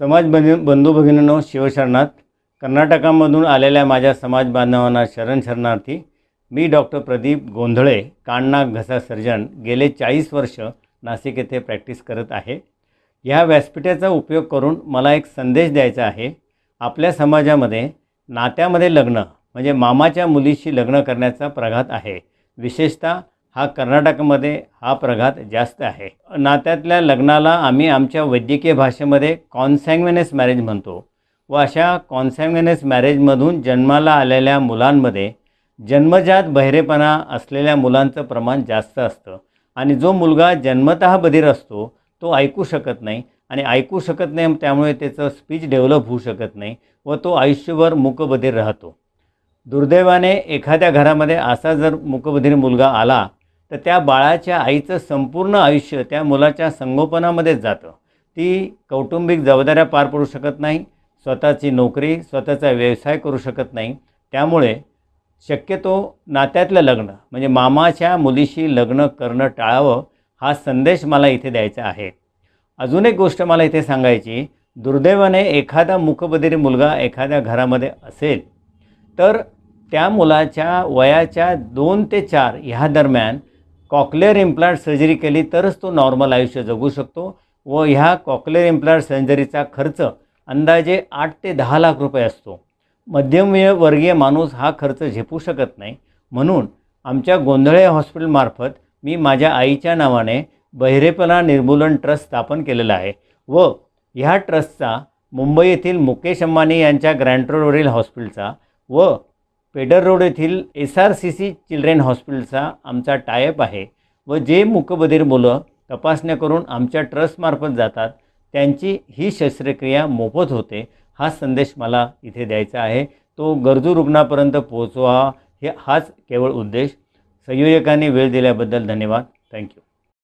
समाज बंधू बंधू भगिनींनो शिवशरणात कर्नाटकामधून आलेल्या माझ्या समाज बांधवांना शरण शरणार्थी मी डॉक्टर प्रदीप गोंधळे काननाक घसा सर्जन गेले चाळीस वर्ष नाशिक येथे प्रॅक्टिस करत आहे. ह्या व्यासपीठाचा उपयोग करून मला एक संदेश द्यायचा आहे. आपल्या समाजामध्ये नात्यामध्ये लग्न म्हणजे मामाच्या मुलीशी लग्न करण्याचा प्रघात आहे. विशेषतः हा कर्नाटकमध्ये हा प्रघात जास्त आहे. नात्यातल्या लग्नाला आम्ही आमच्या वैद्यकीय भाषेमध्ये कॉन्सॅंग्वेनेस मॅरेज म्हणतो व अशा कॉन्सॅंग्वेनेस मॅरेजमधून जन्माला आलेल्या मुलांमध्ये जन्मजात बहिरेपणा असलेल्या मुलांचं प्रमाण जास्त असतं आणि जो मुलगा जन्मतः बधीर असतो तो ऐकू शकत नाही आणि ऐकू शकत नाही त्यामुळे त्याचं स्पीच डेव्हलप होऊ शकत नाही व तो आयुष्यभर मूकबधीर राहतो. दुर्दैवाने एखाद्या घरामध्ये असा जर मूकबधीर मुलगा आला तर त्या बाळाच्या आईचं संपूर्ण आयुष्य त्या मुलाच्या संगोपनामध्येच जातं. ती कौटुंबिक जबाबदाऱ्या पार पडू शकत नाही स्वतःची नोकरी स्वतःचा व्यवसाय करू शकत नाही. त्यामुळे शक्यतो नात्यातलं लग्न म्हणजे मामाच्या मुलीशी लग्न करणं टाळावं हा संदेश मला इथे द्यायचा आहे. अजून एक गोष्ट मला इथे सांगायची दुर्दैवाने एखादा मुखबधिरी मुलगा एखाद्या घरामध्ये असेल तर त्या मुलाच्या वयाच्या दोन ते चार ह्या दरम्यान कॉक्लेअर इम्प्लांट सर्जरी केली तरच तो नॉर्मल आयुष्य जगू शकतो व ह्या कॉक्लेअर इम्प्लांट सर्जरीचा खर्च अंदाजे आठ ते दहा लाख रुपये असतो. मध्यमवर्गीय वर्गीय माणूस हा खर्च झेपू शकत नाही. म्हणून आमच्या गोंधळे हॉस्पिटलमार्फत मी माझ्या आईच्या नावाने बहिरेपणा निर्मूलन ट्रस्ट स्थापन केलेला आहे व ह्या ट्रस्टचा मुंबई येथील मुकेश अंबानी यांच्या ग्रँट रोडवरील हॉस्पिटलचा व पेडर रोड येथील S R C C children हॉस्पिटलचा आमचा टायअप आहे व जे मुकबधीर मुलं तपासण्या करून आमच्या ट्रस्टमार्फत जातात त्यांची ही शस्त्रक्रिया मोफत होते हा संदेश मला इथे द्यायचा आहे. तो गरजू रुग्णापर्यंत पोहोचवा हे हाच केवळ उद्देश. संयोजकांनी वेळ दिल्याबद्दल धन्यवाद. थँक्यू